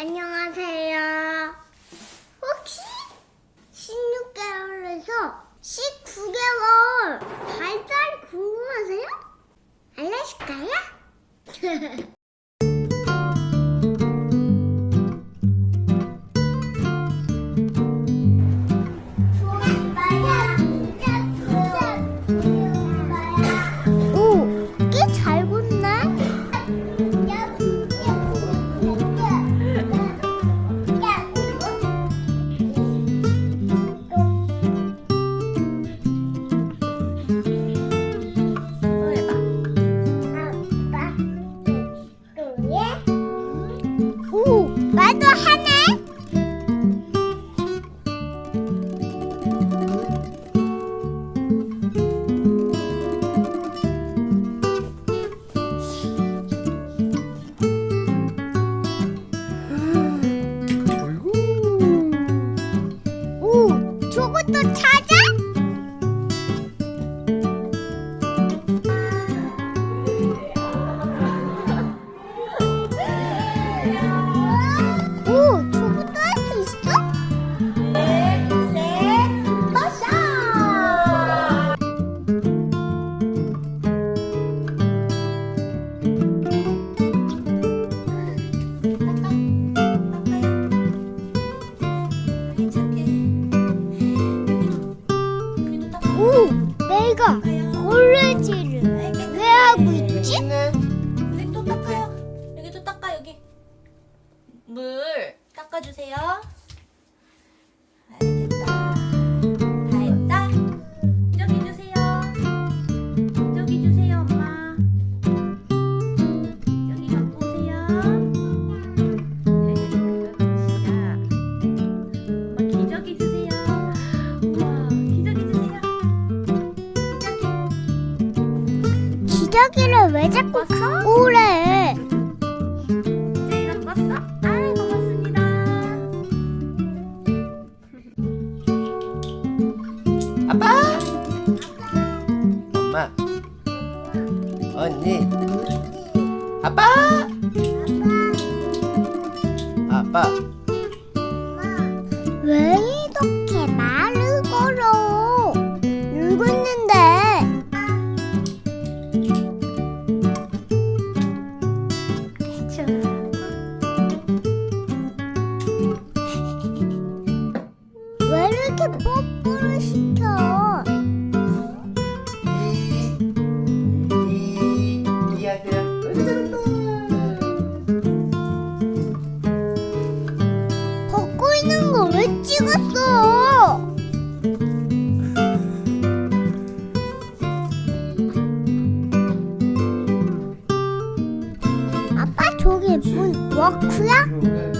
안녕하세요. 혹시 16개월에서 19개월 발달 궁금하세요? 알려줄까요? 玩儿的好 내가 걸레질을 왜 하고 있지? 여기 또 닦아요. 여기도 닦아 여기. 물 닦아주세요. 기저귀. 기저귀를 왜 자꾸 갖고 오래? 고맙습니다. 아빠? 엄마. 언니. 아빠. 아빠 저게 뭔 워크야?